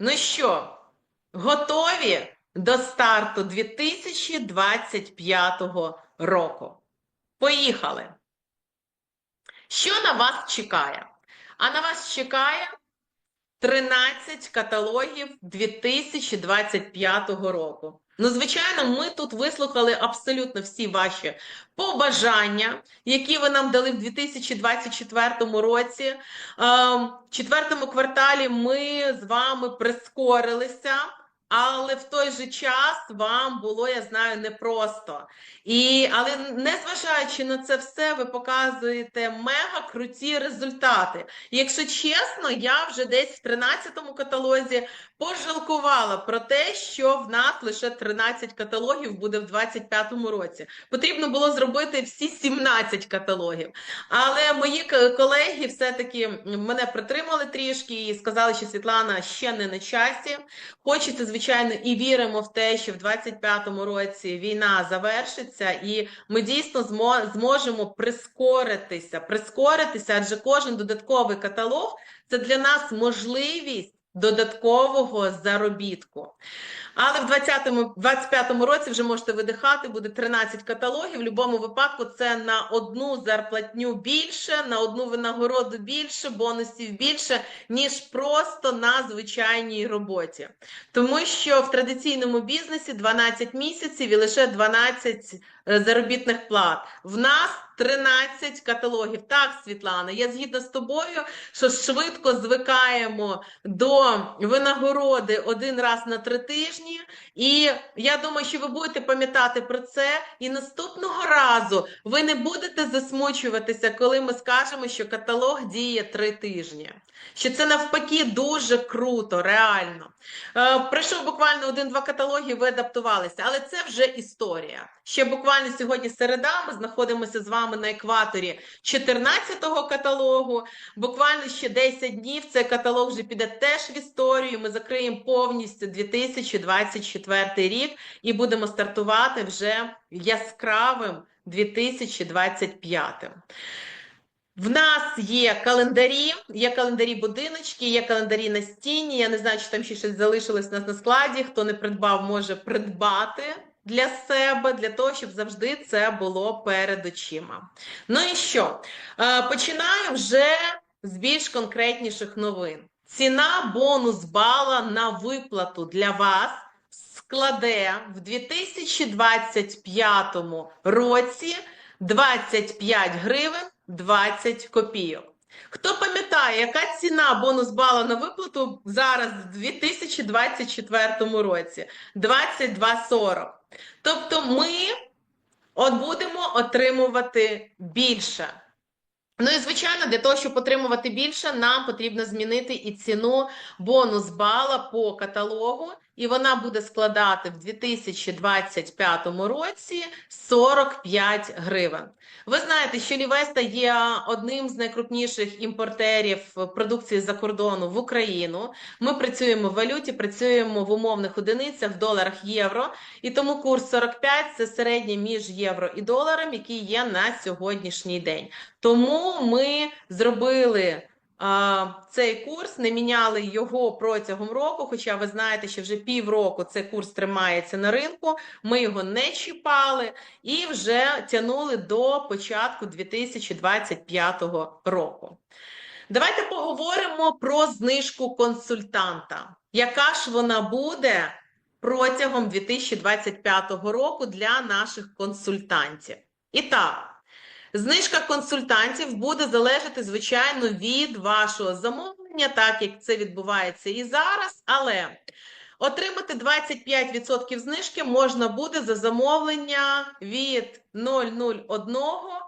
Ну що, готові до старту 2025 року? Поїхали! Що на вас чекає? А на вас чекає 13 каталогів 2025 року. Ну, звичайно, ми тут вислухали абсолютно всі ваші побажання, які ви нам дали в 2024 році. Е, В четвертому кварталі ми з вами прискорилися. Але в той же час вам було, я знаю, непросто. І, але незважаючи на це все, ви показуєте мега круті результати. Якщо чесно, я вже десь в 13-му каталозі пожалкувала про те, що в нас лише 13 каталогів буде в 25-му році. Потрібно було зробити всі 17 каталогів. Але мої колеги все-таки мене притримали трішки і сказали, що Світлана ще не на часі. Хочеться, звичайно, і віримо в те, що в 25-му році війна завершиться, і ми дійсно змо- зможемо прискоритися, прискоритися, адже кожен додатковий каталог це для нас можливість додаткового заробітку. Але в 20-му, 25-му році вже можете видихати, буде 13 каталогів. В будь-якому випадку це на одну зарплатню більше, на одну винагороду більше, бонусів більше, ніж просто на звичайній роботі. Тому що в традиційному бізнесі 12 місяців і лише 12 е, заробітних плат. В нас 13 каталогів. Так, Світлана, я згідна з тобою, що швидко звикаємо до винагороди один раз на три тижні. І я думаю, що ви будете пам'ятати про це. І наступного разу ви не будете засмучуватися, коли ми скажемо, що каталог діє три тижні. Що це навпаки дуже круто, реально. Е, пройшов буквально один-два каталоги, ви адаптувалися, але це вже історія. Ще буквально сьогодні середа. Ми знаходимося з вами на екваторі 14-го каталогу. Буквально ще 10 днів цей каталог вже піде теж в історію. Ми закриємо повністю 2024 рік і будемо стартувати вже яскравим 2025. В нас є календарі, є календарі будиночки, є календарі на стіні. Я не знаю, чи там ще щось залишилось у нас на складі. Хто не придбав, може придбати для себе, для того, щоб завжди це було перед очима. Ну і що? Е, Починаю вже з більш конкретніших новин. Ціна бонус бала на виплату для вас складе в 2025 році 25 гривень 20 копійок. Хто пам'ятає, яка ціна бонус бала на виплату зараз в 2024 році? 22,40. Тобто ми от будемо отримувати більше. Ну і звичайно, для того, щоб отримувати більше, нам потрібно змінити і ціну бонус бала по каталогу, і вона буде складати в 2025 році 45 гривень. Ви знаєте, що Лівеста є одним з найкрупніших імпортерів продукції за кордону в Україну. Ми працюємо в валюті, працюємо в умовних одиницях, в доларах євро, і тому курс 45 – це середнє між євро і доларом, який є на сьогоднішній день. Тому ми зробили цей курс, не міняли його протягом року. Хоча ви знаєте, що вже півроку цей курс тримається на ринку. Ми його не чіпали і вже тягнули до початку 2025 року. Давайте поговоримо про знижку консультанта. Яка ж вона буде протягом 2025 року для наших консультантів? І так. Знижка консультантів буде залежати, звичайно, від вашого замовлення, так як це відбувається і зараз, але отримати 25% знижки можна буде за замовлення від 0,01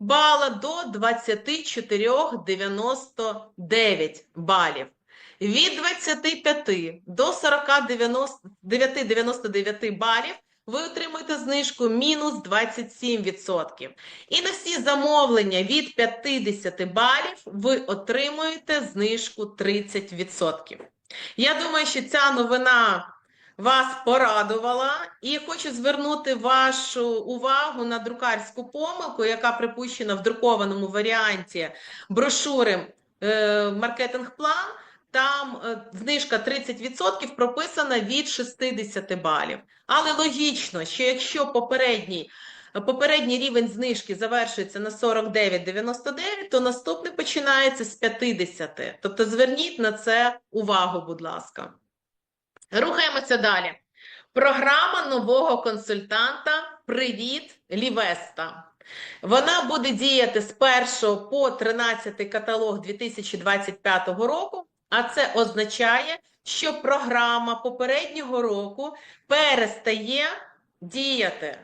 бала до 24,99 балів. Від 25 до 49,99 балів ви отримуєте знижку мінус 27%. І на всі замовлення від 50 балів ви отримуєте знижку 30%. Я думаю, що ця новина вас порадувала, і хочу звернути вашу увагу на друкарську помилку, яка припущена в друкованому варіанті брошури е, маркетинг-план. Там е, знижка 30% прописана від 60 балів. Але логічно, що якщо попередній, попередній рівень знижки завершується на 49,99, то наступний починається з 50. Тобто зверніть на це увагу, будь ласка. Рухаємося далі. Програма нового консультанта Привіт Лівеста. Вона буде діяти з 1 по 13 каталог 2025 року, а це означає, що програма попереднього року перестає діяти.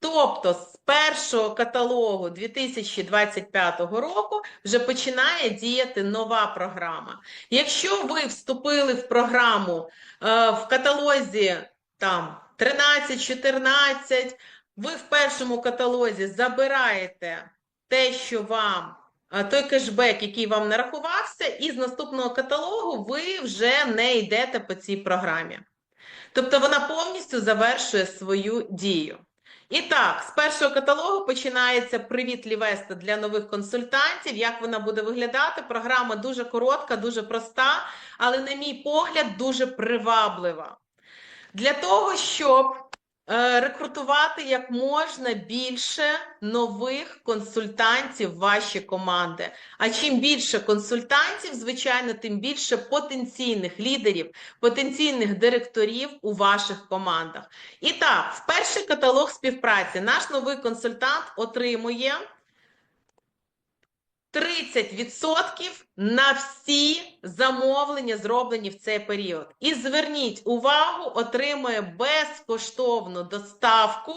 Тобто з першого каталогу 2025 року вже починає діяти нова програма. Якщо ви вступили в програму е, в каталозі там 13-14, ви в першому каталозі забираєте те, що вам, той кешбек, який вам нарахувався, і з наступного каталогу ви вже не йдете по цій програмі. Тобто вона повністю завершує свою дію. І так, з першого каталогу починається привіт Лівеста для нових консультантів. Як вона буде виглядати? Програма дуже коротка, дуже проста, але, на мій погляд, дуже приваблива. Для того, щоб рекрутувати як можна більше нових консультантів в ваші команди. А чим більше консультантів, звичайно, тим більше потенційних лідерів, потенційних директорів у ваших командах. І так, в перший каталог співпраці наш новий консультант отримує 30% на всі замовлення, зроблені в цей період. І зверніть увагу, отримує безкоштовну доставку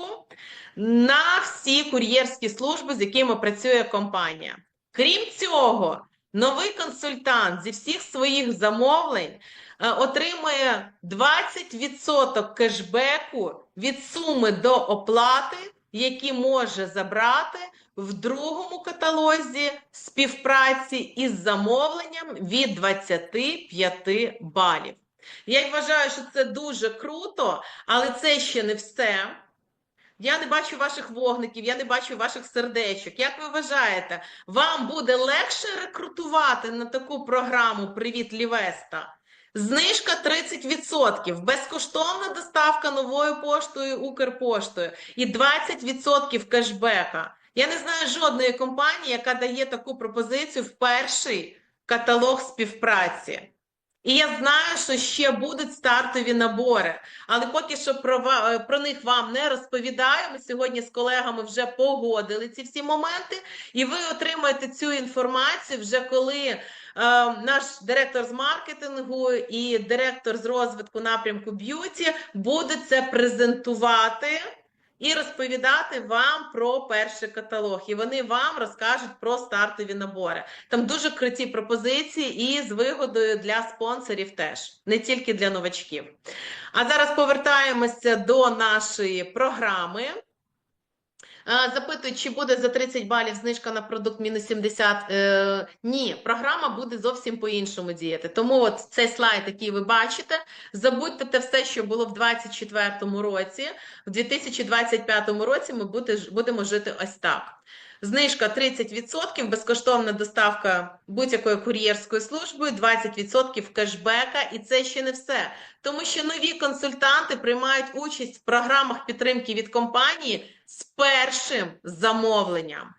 на всі кур'єрські служби, з якими працює компанія. Крім цього, новий консультант зі всіх своїх замовлень е, отримує 20% кешбеку від суми до оплати, які може забрати в другому каталозі співпраці із замовленням від 25 балів. Я вважаю, що це дуже круто, але це ще не все. Я не бачу ваших вогників, я не бачу ваших сердечок. Як ви вважаєте, вам буде легше рекрутувати на таку програму Привіт Лівеста? Знижка 30%, безкоштовна доставка новою поштою, Укрпоштою і 20% кешбека. Я не знаю жодної компанії, яка дає таку пропозицію в перший каталог співпраці. І я знаю, що ще будуть стартові набори, але поки що про, про них вам не розповідаю. Ми сьогодні з колегами вже погодили ці всі моменти, і ви отримаєте цю інформацію вже коли е, наш директор з маркетингу і директор з розвитку напрямку б'юті будуть це презентувати і розповідати вам про перший каталог. І вони вам розкажуть про стартові набори. Там дуже круті пропозиції і з вигодою для спонсорів теж, не тільки для новачків. А зараз повертаємося до нашої програми. Запитують, чи буде за 30 балів знижка на продукт мінус 70. Е, Ні, програма буде зовсім по-іншому діяти. Тому от цей слайд, який ви бачите, забудьте те все, що було в 2024 році. В 2025 році ми будемо жити ось так. Знижка 30%, безкоштовна доставка будь-якою кур'єрською службою, 20% кешбека, і це ще не все. Тому що нові консультанти приймають участь в програмах підтримки від компанії з першим замовленням.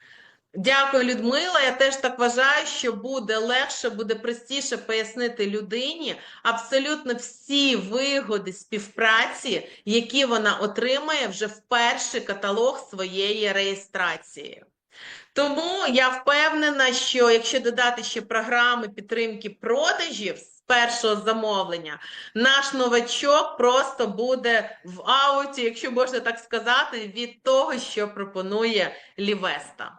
Дякую, Людмила. Я теж так вважаю, що буде легше, буде простіше пояснити людині абсолютно всі вигоди співпраці, які вона отримає вже в перший каталог своєї реєстрації. Тому я впевнена, що якщо додати ще програми підтримки продажів з першого замовлення, наш новачок просто буде в ауті, якщо можна так сказати, від того, що пропонує Лівеста.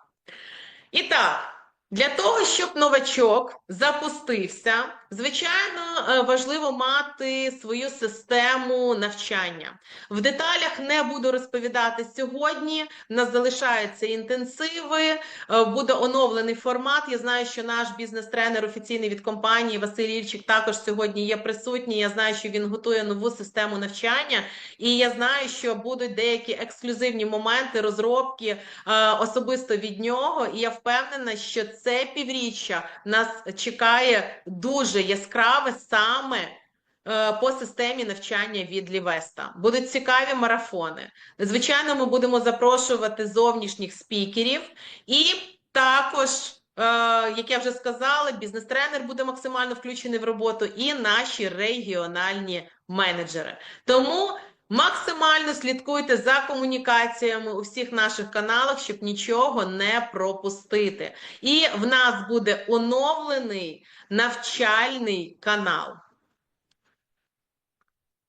І так. Для того, щоб новачок запустився, звичайно, е, важливо мати свою систему навчання. В деталях не буду розповідати сьогодні. У нас залишаються інтенсиви, е, буде оновлений формат. Я знаю, що наш бізнес-тренер офіційний від компанії Василь Ільчик також сьогодні є присутній. Я знаю, що він готує нову систему навчання, і я знаю, що будуть деякі ексклюзивні моменти розробки е, особисто від нього. І я впевнена, що це півріччя нас чекає дуже дуже яскраве саме е, по системі навчання від Лівеста. Будуть цікаві марафони. Звичайно, ми будемо запрошувати зовнішніх спікерів і також. е, Як я вже сказала, бізнес-тренер буде максимально включений в роботу, і наші регіональні менеджери. Тому максимально слідкуйте за комунікаціями у всіх наших каналах, щоб нічого не пропустити. І в нас буде оновлений навчальний канал.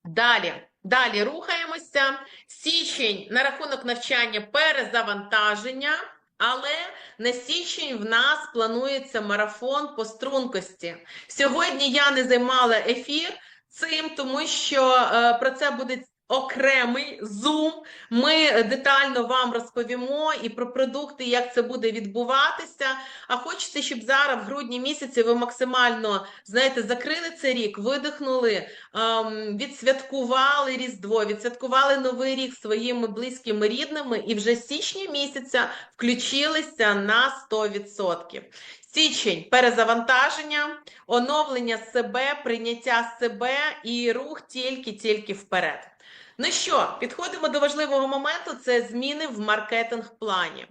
Далі, далі рухаємося. Січень на рахунок навчання перезавантаження, але на січень в нас планується марафон по стрункості. Сьогодні я не займала ефір цим, тому що е, про це буде окремий зум. Ми детально вам розповімо і про продукти, як це буде відбуватися. А хочеться, щоб зараз, в грудні місяці, ви максимально знаєте, закрили цей рік, видихнули, ем, відсвяткували Різдво, відсвяткували Новий рік своїми близькими рідними, і вже з січня місяця включилися на 100%. Січень перезавантаження, оновлення себе, прийняття себе і рух тільки-тільки вперед. Ну що, підходимо до важливого моменту: це зміни в маркетинг-плані.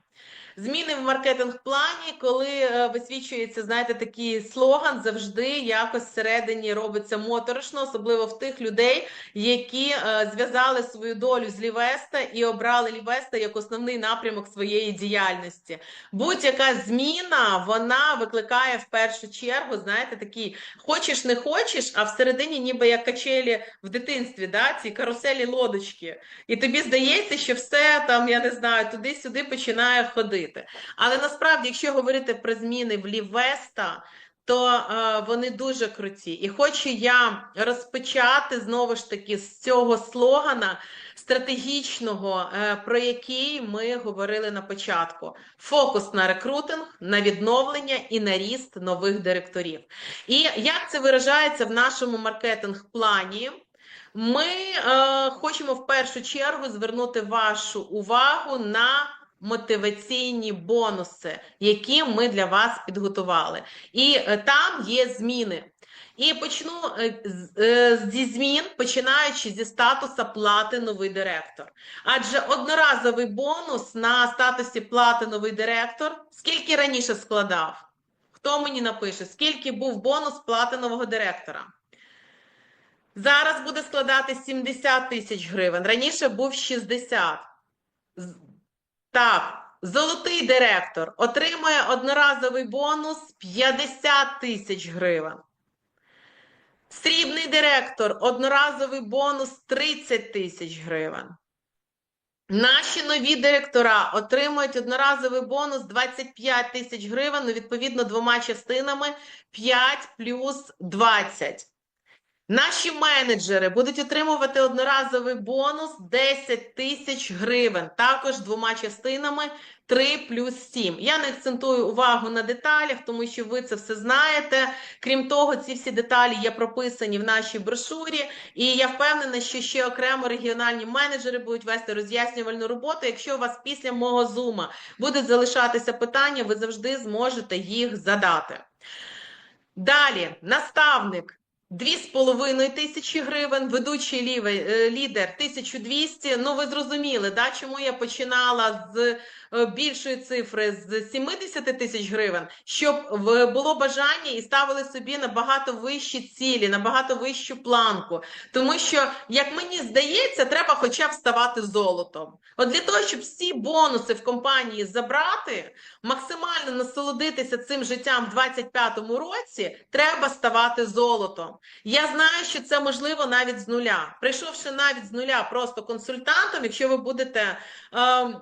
Зміни в маркетинг-плані, коли е, висвічується, знаєте, такий слоган, завжди якось всередині робиться моторошно, особливо в тих людей, які е, зв'язали свою долю з Лівеста і обрали Лівеста як основний напрямок своєї діяльності. Будь-яка зміна вона викликає в першу чергу, знаєте, такий хочеш, не хочеш, а всередині, ніби як качелі в дитинстві, да, ці каруселі лодочки. І тобі здається, що все там, я не знаю, туди-сюди починає ходити. Але насправді, якщо говорити про зміни в Лівеста, то е, вони дуже круті. І хочу я розпочати знову ж таки з цього слогана стратегічного, е, про який ми говорили на початку: фокус на рекрутинг, на відновлення і на ріст нових директорів. І як це виражається в нашому маркетинг-плані? Ми е, хочемо в першу чергу звернути вашу увагу на мотиваційні бонуси, які ми для вас підготували. І е, там є зміни. І почну е, е, зі змін, починаючи зі статуса платиновий директор. Адже одноразовий бонус на статусі платиновий директор скільки раніше складав? Хто мені напише, скільки був бонус платинового директора? Зараз буде складати 70 тисяч гривень. Раніше був 60. Так, золотий директор отримує одноразовий бонус 50 тисяч гривень. Срібний директор одноразовий бонус 30 тисяч гривень. Наші нові директора отримують одноразовий бонус 25 тисяч гривень, ну, відповідно, двома частинами 5 плюс 20. Наші менеджери будуть отримувати одноразовий бонус 10 тисяч гривень, також двома частинами 3 плюс 7. Я не акцентую увагу на деталях, тому що ви це все знаєте. Крім того, ці всі деталі є прописані в нашій брошурі, і я впевнена, що ще окремо регіональні менеджери будуть вести роз'яснювальну роботу. Якщо у вас після мого зума будуть залишатися питання, ви завжди зможете їх задати. Далі, наставник. Дві з половиною тисячі гривень, ведучий лівий, е, лідер 1200. Ну, ви зрозуміли, да, чому я починала з е, більшої цифри з 70 тисяч гривень, щоб було бажання і ставили собі набагато вищі цілі, набагато вищу планку. Тому що, як мені здається, треба хоча б ставати золотом. От для того, щоб всі бонуси в компанії забрати, максимально насолодитися цим життям в 25-му році, треба ставати золотом. Я знаю, що це можливо навіть з нуля. Прийшовши навіть з нуля просто консультантом, якщо ви будете ем,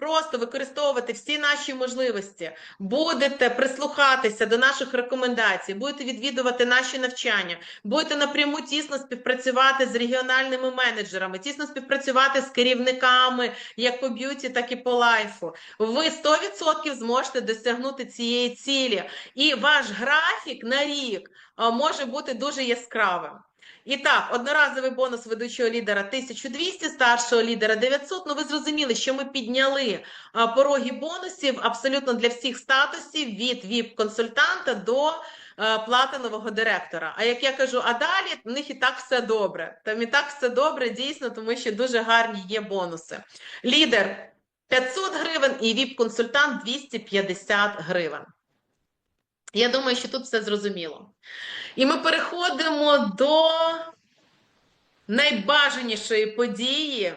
просто використовувати всі наші можливості, будете прислухатися до наших рекомендацій, будете відвідувати наші навчання, будете напряму тісно співпрацювати з регіональними менеджерами, тісно співпрацювати з керівниками як по б'юті, так і по лайфу. Ви 100% зможете досягнути цієї цілі, і ваш графік на рік може бути дуже яскравим. І так, одноразовий бонус ведучого лідера 1200, старшого лідера 900. Ну, ви зрозуміли, що ми підняли пороги бонусів абсолютно для всіх статусів від ВІП-консультанта до платинового директора. А як я кажу, а далі в них і так все добре. Там і так все добре, дійсно, тому що дуже гарні є бонуси. Лідер 500 гривень і ВІП-консультант 250 гривень. Я думаю, що тут все зрозуміло. І ми переходимо до найбажанішої події,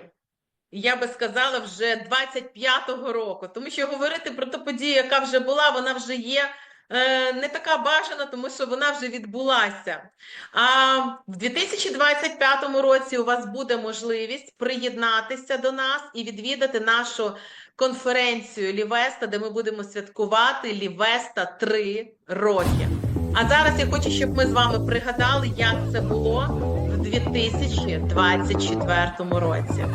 я би сказала, вже 25-го року. Тому що говорити про ту подію, яка вже була, вона вже є е, не така бажана, тому що вона вже відбулася. А в 2025 році у вас буде можливість приєднатися до нас і відвідати нашу конференцію Лівеста, де ми будемо святкувати Лівеста 3 роки. А зараз я хочу, щоб ми з вами пригадали, як це було в 2024 році.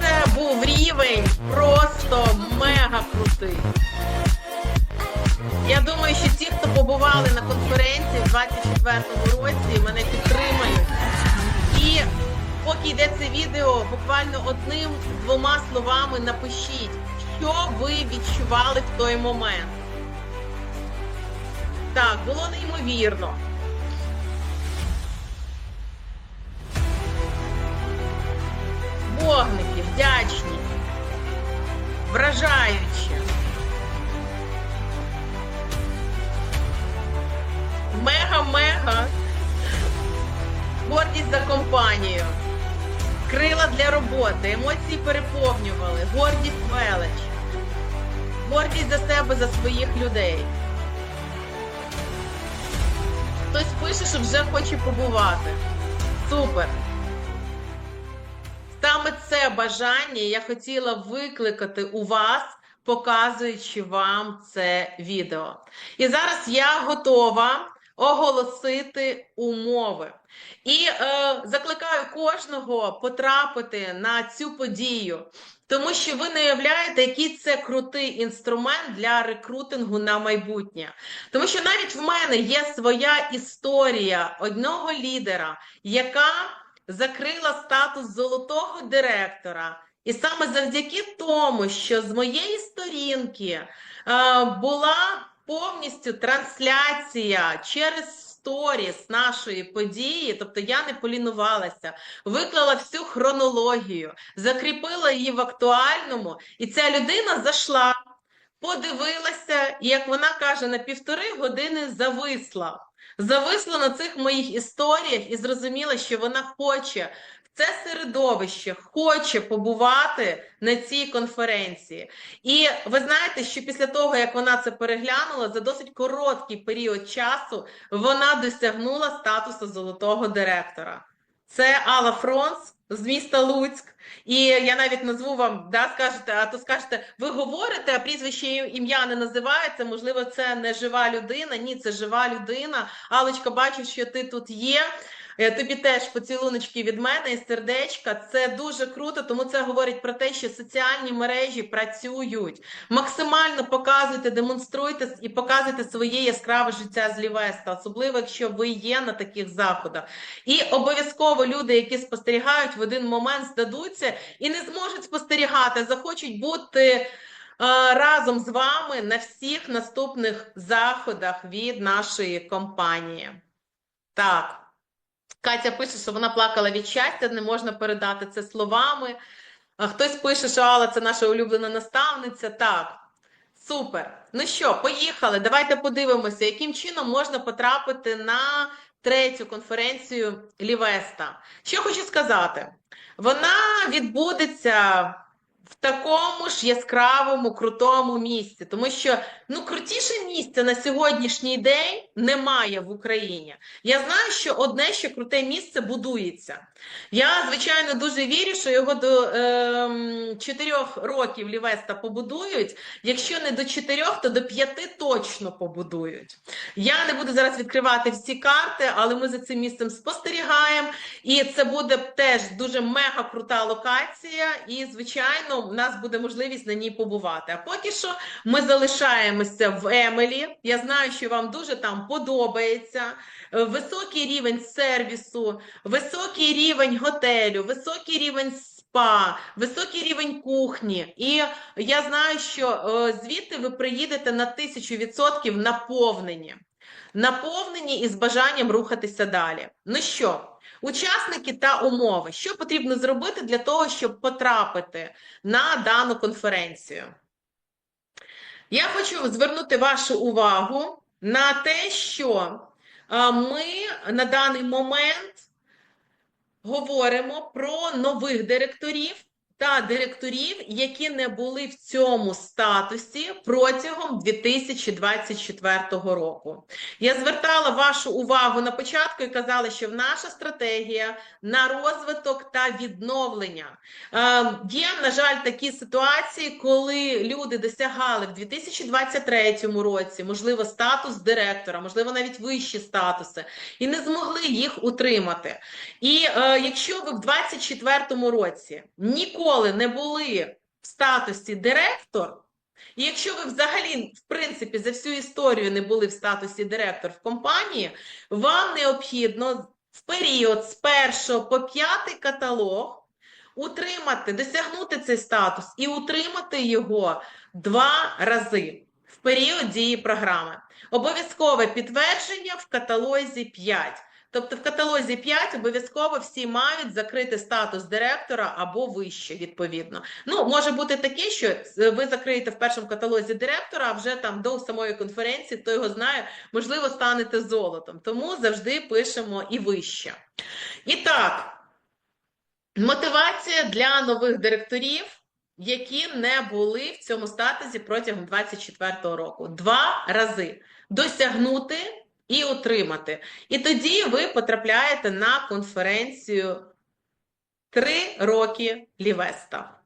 Це був рівень просто мега крутий. Я думаю, що ті, хто побували на конференції в 24-му році, відео, буквально одним-двома словами напишіть, що ви відчували в той момент. Так, було неймовірно. Вогники, вдячні, вражаючі. Мега-мега. Гордість за компанію. Крила для роботи, емоції переповнювали, гордість велич. Гордість за себе, за своїх людей. Хтось пише, що вже хоче побувати. Супер. Саме це бажання я хотіла викликати у вас, показуючи вам це відео. І зараз я готова оголосити умови. І е, закликаю кожного потрапити на цю подію, тому що ви не уявляєте, який це крутий інструмент для рекрутингу на майбутнє. Тому що навіть в мене є своя історія одного лідера, яка закрила статус золотого директора. І саме завдяки тому, що з моєї сторінки е, була повністю трансляція через сторіс нашої події, тобто я не полінувалася, виклала всю хронологію, закріпила її в актуальному, і ця людина зайшла, подивилася, і як вона каже, на півтори години зависла. Зависла на цих моїх історіях і зрозуміла, що вона хоче це середовище, хоче побувати на цій конференції. І ви знаєте, що після того, як вона це переглянула, за досить короткий період часу вона досягнула статусу золотого директора. Це Алла Фронс з міста Луцьк. І я навіть назву вам, да, скажете, а то скажете, ви говорите, а прізвище ім'я не називається. Можливо, це не жива людина. Ні, це жива людина. Алочка, бачу, що ти тут є. Е, Тобі теж поцілуночки від мене і сердечка. Це дуже круто, тому це говорить про те, що соціальні мережі працюють. Максимально показуйте, демонструйте і показуйте своє яскраве життя з Лівеста, особливо якщо ви є на таких заходах. І обов'язково люди, які спостерігають, в один момент здадуться і не зможуть спостерігати, захочуть бути. е, Разом з вами на всіх наступних заходах від нашої компанії. Так. Катя пише, що вона плакала від щастя, не можна передати це словами. Хтось пише, що Алла це наша улюблена наставниця. Так, супер. Ну що, поїхали. Давайте подивимося, яким чином можна потрапити на третю конференцію Лівеста. Що хочу сказати, вона відбудеться в такому ж яскравому, крутому місці, тому що ну крутіше місця на сьогоднішній день немає в Україні. Я знаю, що одне ще круте місце будується. Я, звичайно, дуже вірю, що його до е, 4 років Лівеста побудують. Якщо не до 4, то до 5 точно побудують. Я не буду зараз відкривати всі карти, але ми за цим місцем спостерігаємо. І це буде теж дуже мега крута локація. І, звичайно, у нас буде можливість на ній побувати. А поки що ми залишаємося в Емелі. Я знаю, що вам дуже там подобається. Е, Високий рівень сервісу, високий рівень готелю, високий рівень спа, високий рівень кухні. І я знаю, що е, звідти ви приїдете на тисячу відсотків наповнені. Наповнені і з бажанням рухатися далі. Ну що, учасники та умови, що потрібно зробити для того, щоб потрапити на дану конференцію? Я хочу звернути вашу увагу на те, що е, ми на даний момент говоримо про нових директорів та директорів, які не були в цьому статусі протягом 2024 року. Я звертала вашу увагу на початку і казала, що наша стратегія на розвиток та відновлення. Е, Є, на жаль, такі ситуації, коли люди досягали в 2023 році, можливо, статус директора, можливо, навіть вищі статуси, і не змогли їх утримати. І е, якщо ви в 2024 році ніколи не були в статусі директор, і якщо ви взагалі, в принципі, за всю історію не були в статусі директор в компанії, вам необхідно в період з 1 по 5 каталог утримати, досягнути цей статус і утримати його два рази в період дії програми. Обов'язкове підтвердження в каталозі 5. Тобто в каталозі 5 обов'язково всі мають закрити статус директора або вище, відповідно. Ну, може бути таке, що ви закриєте в першому каталозі директора, а вже там до самої конференції, хто його знає, можливо, станете золотом. Тому завжди пишемо і вище. І так, мотивація для нових директорів. Які не були в цьому статусі протягом 2024 року. Два рази досягнути і отримати. І тоді ви потрапляєте на конференцію три роки Лівеста.